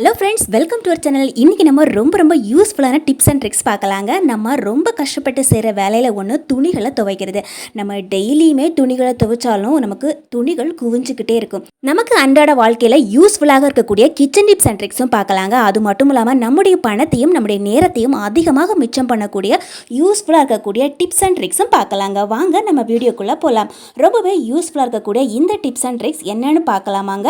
Hello friends welcome to our channel இன்றைக்கி நம்ம ரொம்ப ரொம்ப யூஸ்ஃபுல்லான டிப்ஸ் அண்ட் ட்ரிக்ஸ் பார்க்கலாங்க. நம்ம ரொம்ப கஷ்டப்பட்டு செய்கிற வேலையில் ஒன்று துணிகளை துவைக்கிறது. நம்ம டெய்லியுமே துணிகளை துவைச்சாலும் நமக்கு துணிகள் குவிஞ்சிக்கிட்டே இருக்கும். நமக்கு அன்றாட வாழ்க்கையில் யூஸ்ஃபுல்லாக இருக்கக்கூடிய கிச்சன் டிப்ஸ் அண்ட் ட்ரிக்ஸும் பார்க்கலாங்க. அது மட்டும் இல்லாமல் நம்முடைய பணத்தையும் நம்முடைய நேரத்தையும் அதிகமாக மிச்சம் பண்ணக்கூடிய யூஸ்ஃபுல்லாக இருக்கக்கூடிய டிப்ஸ் அண்ட் ட்ரிக்ஸும் பார்க்கலாங்க. வாங்க நம்ம வீடியோக்குள்ளே போகலாம் ரொம்பவே யூஸ்ஃபுல்லாக இருக்கக்கூடிய இந்த டிப்ஸ் அண்ட் ட்ரிக்ஸ் என்னென்னு பார்க்கலாமாங்க.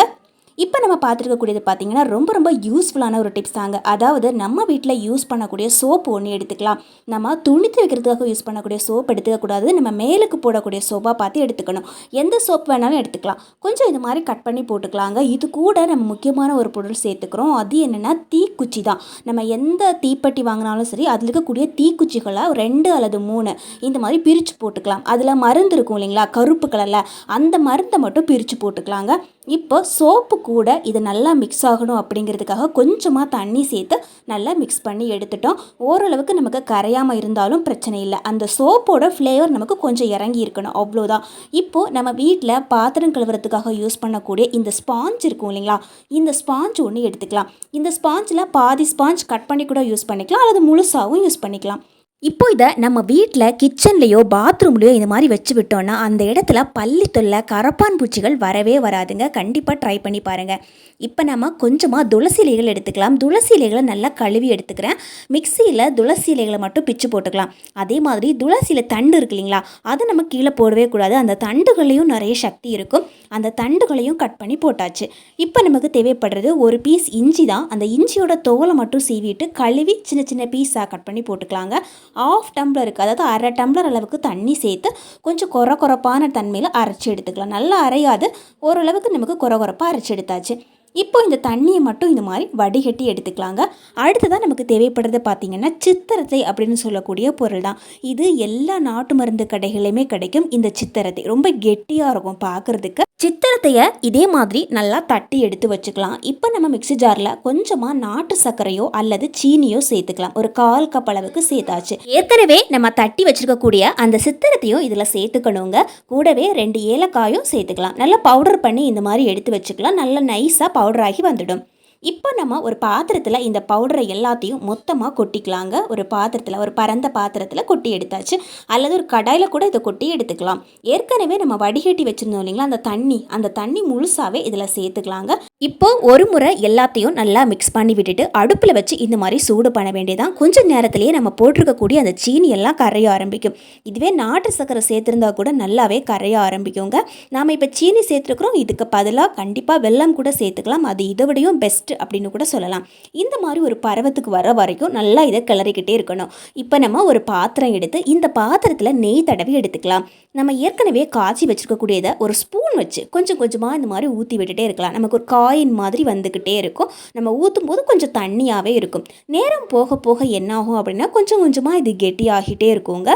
இப்போ நம்ம பார்த்துருக்கக்கூடியது பார்த்தீங்கன்னா ரொம்ப ரொம்ப யூஸ்ஃபுல்லான ஒரு டிப்ஸ் தாங்க. அதாவது நம்ம வீட்டில் யூஸ் பண்ணக்கூடிய சோப்பு ஒன்று எடுத்துக்கலாம். நம்ம துணி துவைக்கிறதுக்காக யூஸ் பண்ணக்கூடிய சோப் எடுத்துக்கக்கூடாது நம்ம மேலுக்கு போடக்கூடிய சோப்பாக பார்த்து எடுத்துக்கணும். எந்த சோப் வேணாலும் எடுத்துக்கலாம். கொஞ்சம் இது மாதிரி கட் பண்ணி போட்டுக்கலாங்க. இது கூட நம்ம முக்கியமான ஒரு பொருள் சேர்த்துக்கிறோம். அது என்னென்னா தீக்குச்சி தான். நம்ம எந்த தீப்பெட்டி வாங்கினாலும் சரி அதில் இருக்கக்கூடிய தீக்குச்சிகளை ரெண்டு அல்லது மூணு இந்த மாதிரி பிரித்து போட்டுக்கலாம். அதில் மருந்து இருக்கும் இல்லைங்களா? கருப்பு கலரில் அந்த மருந்தை மட்டும் பிரித்து போட்டுக்கலாங்க. இப்போ சோப்புக்கு கூட இது நல்லா மிக்ஸ் ஆகணும் அப்படிங்கிறதுக்காக கொஞ்சமாக தண்ணி சேர்த்து நல்லா மிக்ஸ் பண்ணி எடுத்துட்டோம். ஓரளவுக்கு நமக்கு கரையாமல் இருந்தாலும் பிரச்சனை இல்லை. அந்த சோப்போட ஃப்ளேவர் நமக்கு கொஞ்சம் இறங்கி இருக்கணும். அவ்வளோதான் இப்போது நம்ம வீட்டில் பாத்திரம் கழுவுறதுக்காக யூஸ் பண்ணக்கூடிய இந்த ஸ்பாஞ்ச் இருக்கும் இல்லைங்களா? இந்த ஸ்பாஞ்ச் ஒன்று எடுத்துக்கலாம். இந்த ஸ்பாஞ்சில் பாதி ஸ்பாஞ்ச் கட் பண்ணி கூட யூஸ் பண்ணிக்கலாம். அல்லது முழுசாகவும் யூஸ் பண்ணிக்கலாம். இப்போ இதை நம்ம வீட்டில் கிச்சன்லேயோ பாத்ரூம்லேயோ இந்த மாதிரி வச்சு விட்டோம்னா அந்த இடத்துல பள்ளி தொல்லை கரப்பான் பூச்சிகள் வரவே வராதுங்க. கண்டிப்பாக ட்ரை பண்ணி பாருங்கள் இப்போ நம்ம கொஞ்சமாக துளசி இலைகள் எடுத்துக்கலாம். துளசி இலைகளை நல்லா கழுவி எடுத்துக்கிறேன். மிக்சியில் துளசி இலைகளை மட்டும் பிச்சு போட்டுக்கலாம். அதே மாதிரி துளசியில் தண்டு இருக்கு இல்லைங்களா அதை நம்ம கீழே போடவே கூடாது. அந்த தண்டுகளையும் நிறைய சக்தி இருக்கும். அந்த தண்டுகளையும் கட் பண்ணி போட்டாச்சு. இப்போ நமக்கு தேவைப்படுறது ஒரு பீஸ் இஞ்சி தான். அந்த இஞ்சியோட தோலை மட்டும் சீவிட்டு கழுவி சின்ன சின்ன பீஸாக கட் பண்ணி போட்டுக்கலாங்க. ஆஃப் டம்ளருக்கு அதாவது அரை டம்ளர் அளவுக்கு தண்ணி சேர்த்து கொஞ்சம் கொர கொரப்பான தன்மையில் அரைச்சி எடுத்துக்கலாம். நல்லா அரையாது ஓரளவுக்கு நமக்கு கொர கொரப்பாக அரைச்சி எடுத்தாச்சு. இப்போ இந்த தண்ணியை மட்டும் இந்த மாதிரி வடிகட்டி எடுத்துக்கலாங்க. அடுத்ததாக நமக்கு தேவைப்படுறது பார்த்திங்கன்னா சித்திரத்தை அப்படின்னு சொல்லக்கூடிய பொருள் தான். இது எல்லா நாட்டு மருந்து கடைகளையுமே கிடைக்கும். இந்த சித்திரத்தை ரொம்ப கெட்டியாக இருக்கும் பார்க்குறதுக்கு. சித்திரத்தையை இதே மாதிரி நல்லா தட்டி எடுத்து வச்சுக்கலாம். இப்போ நம்ம மிக்ஸி ஜாரில் கொஞ்சமாக நாட்டு சர்க்கரையோ அல்லது சீனியோ சேர்த்துக்கலாம். ஒரு கால் கப் அளவுக்கு சேர்த்தாச்சு. ஏற்கனவே நம்ம தட்டி வச்சுருக்கக்கூடிய அந்த சித்திரத்தையும் இதில் சேர்த்துக்கணுங்க. கூடவே ரெண்டு ஏலக்காயும் சேர்த்துக்கலாம். நல்லா பவுடர் பண்ணி இந்த மாதிரி எடுத்து வச்சுக்கலாம். நல்லா நைஸாக பவுடர் ஆகி வந்துடும் இப்போ நம்ம ஒரு பாத்திரத்தில் இந்த பவுடரை எல்லாத்தையும் மொத்தமாக கொட்டிக்கலாங்க. ஒரு பாத்திரத்தில் ஒரு பரந்த பாத்திரத்தில் கொட்டி எடுத்தாச்சு. அல்லது ஒரு கடாயில் கூட இதை கொட்டி எடுத்துக்கலாம். ஏற்கனவே நம்ம வடிகட்டி வச்சுருந்தோம் இல்லைங்களா? அந்த தண்ணி. அந்த தண்ணி முழுசாகவே இதில் சேர்த்துக்கலாங்க. இப்போ ஒரு முறை எல்லாத்தையும் நல்லா மிக்ஸ் பண்ணி விட்டுட்டு அடுப்பில் வச்சு இந்த மாதிரி சூடு பண்ண வேண்டியதான் கொஞ்சம் நேரத்திலேயே நம்ம போட்டிருக்கக்கூடிய அந்த சீனி எல்லாம் கரைய ஆரம்பிக்கும். இதுவே நாட்டு சக்கரை சேர்த்துருந்தா கூட நல்லாவே கரைய ஆரம்பிக்குங்க. நாம் இப்போ சீனி சேர்த்துருக்குறோம். இதுக்கு பதிலாக கண்டிப்பாக வெல்லம் கூட சேர்த்துக்கலாம். அது இதை விடையும் பெஸ்ட் அப்படின்னு கூட சொல்லலாம். இந்த மாதிரி ஒரு பருவத்துக்கு வர வரைக்கும் நல்லா இதை கிளறிக்கிட்டே இருக்கணும். இப்போ நம்ம ஒரு பாத்திரம் எடுத்து இந்த பாத்திரத்தில் நெய் தடவி எடுத்துக்கலாம். நம்ம ஏற்கனவே காய்ச்சி வச்சுருக்கக்கூடியதை ஒரு ஸ்பூன் வச்சு கொஞ்சம் கொஞ்சமாக இந்த மாதிரி ஊற்றி விட்டுட்டே இருக்கலாம். நமக்கு ஒரு காயின் மாதிரி வந்துக்கிட்டே இருக்கும். நம்ம ஊற்றும் போது கொஞ்சம் தண்ணியாகவே இருக்கும். நேரம் போக போக என்ன ஆகும் அப்படின்னா கொஞ்சம் கொஞ்சமாக இது கெட்டியாகிட்டே இருக்குங்க.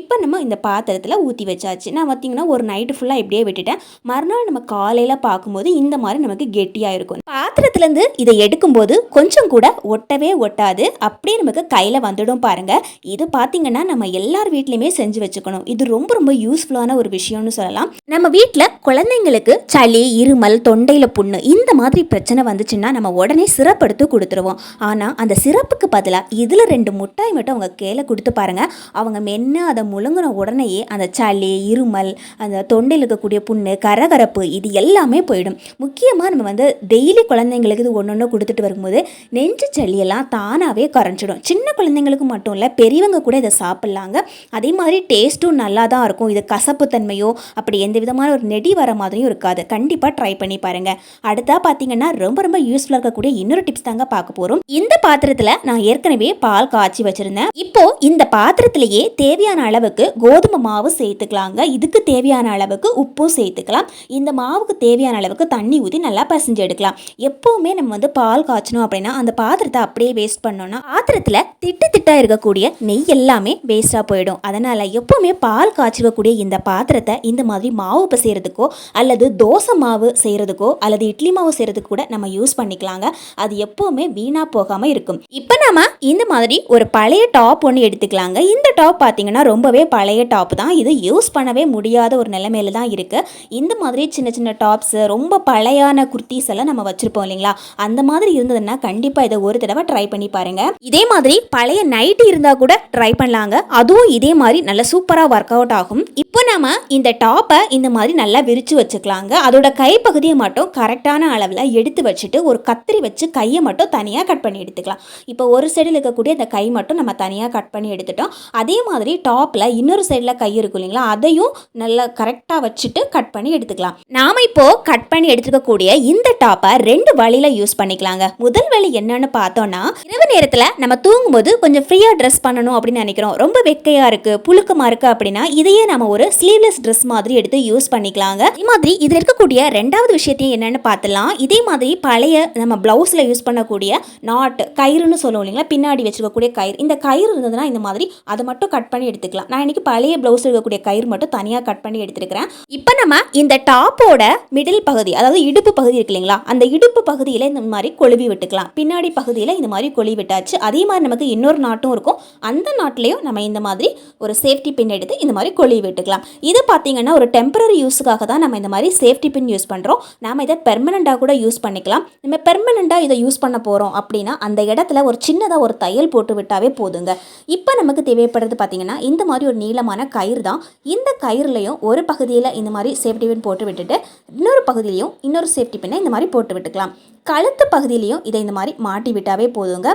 இப்போ நம்ம இந்த பாத்திரத்தில் ஊற்றி வச்சாச்சு. நான் பார்த்திங்கன்னா ஒரு நைட்டு ஃபுல்லாக இப்படியே விட்டுட்டேன். மறுநாள் நம்ம காலையில் பார்க்கும்போது இந்த மாதிரி நமக்கு கெட்டியாக இருக்கும். பாத்திரத்துலேருந்து இதை எடுக்கும்போது கொஞ்சம் கூட ஒட்டவே ஒட்டாது. அப்படியே நமக்கு கையில் வந்துடும் பாருங்கள் இது பார்த்திங்கன்னா நம்ம எல்லார் வீட்லேயுமே செஞ்சு வச்சுக்கணும். இது ரொம்ப ரொம்ப யூஸ்ஃபுல்லான ஒரு விஷயம்னு சொல்லலாம். நம்ம வீட்டில் குழந்தைங்களுக்கு சளி இருமல் தொண்டையில் புண்ணு இந்த மாதிரி பிரச்சனை வந்துச்சுன்னா நம்ம உடனே சிறப்படுத்து கொடுத்துருவோம். ஆனால் அந்த சிறப்புக்கு பதிலாக இதில் ரெண்டு முட்டாய் மட்டும் அவங்க கேல கொடுத்து பாருங்கள் அவங்க மென்று அதை முழுங்கின உடனேயே அந்த சளி இருமல் அந்த தொண்டையில் இருக்கக்கூடிய புண்ணு கரகரப்பு இது எல்லாமே போயிடும். முக்கியமாக நம்ம வந்து டெய்லி குழந்தைங்களுக்கு இது ஒன்று ஒன்று கொடுத்துட்டு வரும்போது நெஞ்சு சளியெல்லாம் தானாகவே கரைஞ்சிடும் சின்ன குழந்தைங்களுக்கு மட்டும் இல்லை பெரியவங்க கூட இதை சாப்பிட்லாங்க. அதே மாதிரி டேஸ்ட்டும் நல்லா தான் இருக்கும். இது கசப்பு தன்மையோ அப்படி எந்த விதமான ஒரு நெடி வர மாதிரியும் இருக்காது. கண்டிப்பாக ட்ரை பண்ணி பாருங்கள் அடுத்தா பார்த்தீங்கன்னா ரொம்ப ரொம்ப யூஸ்ஃபுல்லாக இருக்கக்கூடிய இன்னொரு டிப்ஸ் தாங்க பார்க்க போகிறோம் இந்த பாத்திரத்தில் நான் ஏற்கனவே பால் காய்ச்சி வச்சுருந்தேன். இப்போ இந்த பாத்திரத்திலேயே தேவையான அளவுக்கு கோதுமை மாவு சேர்த்துக்கலாங்க. இதுக்கு தேவையான அளவுக்கு உப்பும் சேர்த்துக்கலாம். இந்த மாவுக்கு தேவையான அளவுக்கு தண்ணி ஊற்றி நல்லா பசஞ்சு எடுக்கலாம். எப்போவுமே நம்ம வந்து பால் காய்ச்சணும் அப்படின்னா அந்த பாத்திரத்தை அப்படியே வேஸ்ட் பண்ணோம்னா பாத்திரத்தில் திட்டு திட்டாக இருக்கக்கூடிய நெய் எல்லாமே வேஸ்ட்டாக போயிடும். அதனால் எப்போவுமே பால் காய்ச்சிக்கக்கூடிய இந்த பாத்திரத்தை இந்த மாதிரி மாவு செய்கிறதுக்கோ அல்லது தோசை மாவு செய்கிறதுக்கோ அல்லது இட்லி மாவு செய்கிறதுக்கு கூட நம்ம யூஸ் பண்ணிக்கலாங்க. அது எப்போவுமே வீணாக போகாமல் இருக்கும். இப்போ நம்ம இந்த மாதிரி ஒரு பழைய டாப் ஒன்று எடுத்துக்கலாங்க. இந்த டாப் பார்த்தீங்கன்னா ரொம்பவே பழைய டாப் தான். இது யூஸ் பண்ணவே முடியாத ஒரு நிலைமையில தான் இருக்குது இந்த மாதிரி சின்ன சின்ன டாப்ஸு ரொம்ப பழையான குர்த்திஸ் எல்லாம் நம்ம வச்சுருப்போம் இல்லைங்களா? அந்த மாதிரி இருந்ததுன்னா கண்டிப்பாக இதை ஒரு தடவை ட்ரை பண்ணி பாருங்கள் இதே மாதிரி பழைய நைட்டி இருந்தால் கூட ட்ரை பண்ணலாங்க. அதுவும் இதே மாதிரி நல்ல சூப்பராக ஒர்க் அவுட் ஆகும். இப்போ நம்ம இந்த டாப்பை இந்த மாதிரி நல்லா விரித்து வச்சுக்கலாங்க. அதோட கைப்பகுதியை மட்டும் கரெக்டான அளவில் எடுத்து வச்சுட்டு ஒரு கத்திரி வச்சு கையை மட்டும் தனியாக கட் பண்ணி எடுத்துக்கலாம். இப்போ ஒரு சைடில் இருக்கக்கூடிய அந்த கை மட்டும் நம்ம தனியாக கட் பண்ணி எடுத்துட்டோம். அதே மாதிரி டாப்பில் இன்னொரு சைடில் கை இருக்கும் இல்லைங்களா? அதையும் நல்லா கரெக்டாக வச்சுட்டு கட் பண்ணி எடுத்துக்கலாம். நாம் இப்போது கட் பண்ணி எடுத்துக்கக்கூடிய இந்த டாப்பை ரெண்டு வழியில் யூஸ் பண்ணிக்கலாங்க. முதல் வழி என்னன்னு பார்த்தோம்னா இரவு நேரத்தில் நம்ம தூங்கும்போது கொஞ்சம் ஃப்ரீயாக ட்ரெஸ் பண்ணணும் அப்படின்னு நினைக்கிறோம். ரொம்ப வெக்கையாக இருக்குது புழுக்கமாக இருக்குது அப்படின்னா இதையே நம்ம ஒரு ஸ்லீவ்லெஸ் ட்ரெஸ் மாதிரி எடுத்து யூஸ் பண்ணிக்கலாங்க. இது மாதிரி இதில் இருக்கக்கூடிய ரெண்டாவது விஷயத்தையும் என்னென்னு பார்த்துலாம் இதே மாதிரி பழைய நம்ம ப்ளவுஸில் யூஸ் பண்ணக்கூடிய நாட் கயிறுன்னு சொல்லுவோம் இல்லைங்களா? பின்னாடி வச்சுருக்கக்கூடிய கயிறு. இந்த கயிறு இருந்ததுன்னா இந்த மாதிரி அதை மட்டும் கட் பண்ணி எடுத்துக்கலாம். நான் இன்னைக்கு பழைய ப்ளவுஸில் இருக்கக்கூடிய கயிறு மட்டும் தனியாக கட் பண்ணி எடுத்துருக்கிறேன். இப்போ நம்ம இந்த டாப்போட மிடில் பகுதி அதாவது இடுப்பு பகுதி இருக்கு இல்லைங்களா? அந்த இடுப்பு பகுதியில் இந்த மாதிரி கொழுவி விட்டுக்கலாம். பின்னாடி பகுதியில் இந்த மாதிரி கொழுவி விட்டாச்சு. அதே மாதிரி நமக்கு இன்னொரு நாட்டும் இருக்கும். அந்த நாட்டிலையும் நம்ம இந்த மாதிரி ஒரு சேஃப்டி பின் எடுத்து இந்த மாதிரி கொழுவி விட்டுக்கலாம். இது பார்த்தீங்கன்னா ஒரு டெம்பரரி யூஸுக்காக தான் நம்ம இந்த மாதிரி சேஃப்டி பின் யூஸ் பண்ணுறோம் நாம் இதை பெர்மனண்ட்டாக கூட யூஸ் பண்ணிக்கலாம். நம்ம பெர்மனண்ட்டாக இதை யூஸ் பண்ண போகிறோம் அப்படின்னா அந்த இடத்துல ஒரு சின்னதாக ஒரு தையல் போட்டு விட்டாவே போதுங்க. இப்போ நமக்கு தேவைப்படுறது பார்த்தீங்கன்னா இந்த மாதிரி ஒரு நீளமான கயிறு தான். இந்த கயிறுலையும் ஒரு பகுதியில் இந்த மாதிரி சேஃப்டி பின் போட்டு விட்டுட்டு இன்னொரு பகுதியிலையும் இன்னொரு சேஃப்டி பின்னை இந்த மாதிரி போட்டு விட்டுக்கலாம். கழுத்து பகுதியிலையும் இதை இந்த மாதிரி மாட்டி விட்டாவே போதுங்க.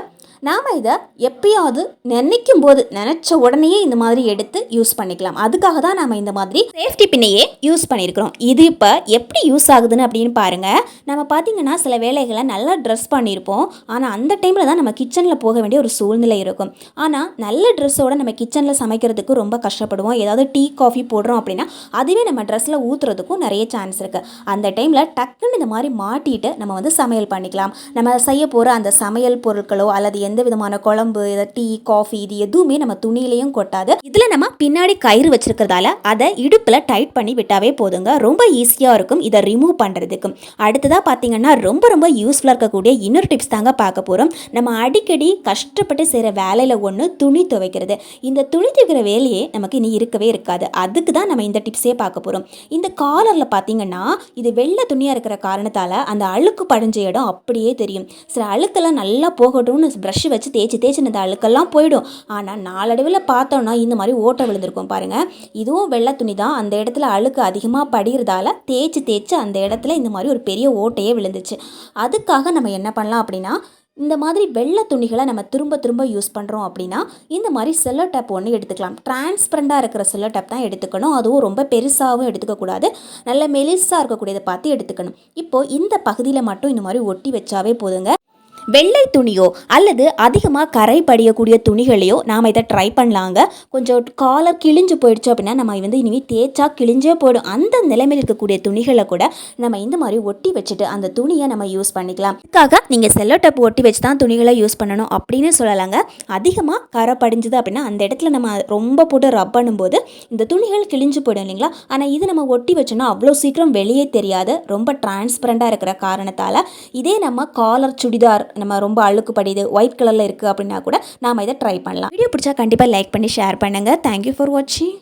நாம் இதை எப்பயாவது நினைக்கும் போது நினச்ச உடனேயே இந்த மாதிரி எடுத்து யூஸ் பண்ணிக்கலாம். அதுக்காக தான் நம்ம இந்த மாதிரி சேஃப்டி பின்னையே யூஸ் பண்ணியிருக்கிறோம். இது இப்போ எப்படி யூஸ் ஆகுதுன்னு அப்படின்னு பாருங்கள் நம்ம பார்த்தீங்கன்னா சில வேலைகளை நல்லா ட்ரெஸ் பண்ணியிருப்போம். ஆனால் அந்த டைமில் தான் நம்ம கிச்சனில் போக வேண்டிய ஒரு சூழ்நிலை இருக்கும். ஆனால் நல்ல ட்ரெஸ்ஸோட நம்ம கிச்சனில் சமைக்கிறதுக்கு ரொம்ப கஷ்டப்படுவோம். ஏதாவது டீ காஃபி போடுறோம் அப்படின்னா அதுவே நம்ம ட்ரெஸ்ஸில் ஊற்றுறதுக்கும் நிறைய சான்ஸ் இருக்குது அந்த டைமில் டக்குன்னு இந்த மாதிரி மாட்டிட்டு நம்ம வந்து சமையல் பண்ணிக்கலாம். நம்ம செய்ய போகிற அந்த சமையல் பொருட்களோ அல்லது எந்த விதமான குழம்பு இதை டீ காஃபி இது எதுவுமே நம்ம துணியிலையும் கொட்டாது. இதில் நம்ம பின்னாடி கயிறு வச்சிருக்கிறதால அதை இடுப்பில் டைட் பண்ணி விட்டாவே போதுங்க. ரொம்ப ஈஸியாக இருக்கும் இதை ரிமூவ் பண்ணுறதுக்கு அடுத்ததாக பார்த்தீங்கன்னா ரொம்ப ரொம்ப யூஸ்ஃபுல்லாக இருக்கக்கூடிய இன்னொரு டிப்ஸ் தாங்க பார்க்க போகிறோம் நம்ம அடிக்கடி கஷ்டப்பட்டு செய்கிற வேலையில் ஒன்று துணி துவைக்கிறது. இந்த துணி துவைக்கிற வேலையே நமக்கு இனி இருக்கவே இருக்காது. அதுக்கு தான் நம்ம இந்த டிப்ஸே பார்க்க போகிறோம் இந்த காலரில் பார்த்தீங்கன்னா இது வெள்ளை துணியாக இருக்கிற காரணத்தால் அந்த அழுக்கு படிஞ்ச இடம் அப்படியே தெரியும். சில அழுக்கெல்லாம் நல்லா போகட்டும்னு ப்ரஷ் வச்சு தேய்ச்சி தேய்ச்சி இந்த அழுக்கெல்லாம் போயிடும். ஆனால் நாளடைவில் பார்த்தோன்னா இந்த மாதிரி ஓட்டை விழுந்திருக்கும் பாருங்கள் இதுவும் வெள்ளை துணி தான். அந்த இடத்துல அழுக்கு அதிகமாக படிகிறதால தேய்ச்சி தேய்ச்சி அந்த இடத்துல இந்த மாதிரி ஒரு பெரிய ஓட்டையே விழுந்துச்சு. அதுக்காக நம்ம என்ன பண்ணலாம் அப்படின்னா இந்த மாதிரி வெள்ளை துணிகளை நம்ம திரும்ப திரும்ப யூஸ் பண்ணுறோம் அப்படின்னா இந்த மாதிரி செல்லோ டேப் ஒன்று எடுத்துக்கலாம். டிரான்ஸ்பரண்டாக இருக்கிற செல்லோ டேப் தான் எடுத்துக்கணும். அதுவும் ரொம்ப பெருசாகவும் எடுத்துக்கக்கூடாது நல்ல மெலிசாக இருக்கக்கூடியதை பார்த்து எடுத்துக்கணும். இப்போது இந்த பகுதியில் மட்டும் இந்த மாதிரி ஒட்டி வச்சாவே போதுங்க. வெள்ளை துணியோ அல்லது அதிகமாக கரை படியக்கூடிய துணிகளையோ நாம் இதை ட்ரை பண்ணலாங்க. கொஞ்சம் காலர் கிழிஞ்சு போயிடுச்சு அப்படின்னா நம்ம வந்து இனிமேல் தேய்ச்சா கிழிஞ்சே போயிடும். அந்த நிலைமையில் இருக்கக்கூடிய துணிகளை கூட நம்ம இந்த மாதிரி ஒட்டி வச்சுட்டு அந்த துணியை நம்ம யூஸ் பண்ணிக்கலாம். இதுக்காக நீங்கள் செல்லோ டப் ஒட்டி வச்சு தான் துணிகளை யூஸ் பண்ணணும் அப்படின்னு சொல்லலாங்க. அதிகமாக கரை படிஞ்சுது அப்படின்னா அந்த இடத்துல நம்ம ரொம்ப போட்டு ரப் பண்ணும்போது இந்த துணிகள் கிழிஞ்சு போயிடும் இல்லைங்களா? ஆனால் இது நம்ம ஒட்டி வச்சோன்னா அவ்வளோ சீக்கிரம் வெளியே தெரியாது. ரொம்ப டிரான்ஸ்பரண்டாக இருக்கிற காரணத்தால். இதே நம்ம காலர் சுடிதார் நம்ம ரொம்ப அழுக்கு படியுது ஒயிட் கலரில் இருக்குது அப்படின்னா கூட நாம் இதை ட்ரை பண்ணலாம். வீடியோ பிடிச்சா கண்டிப்பாக லைக் பண்ணி ஷேர் பண்ணுங்கள் தேங்க்யூ ஃபார் வாட்சிங்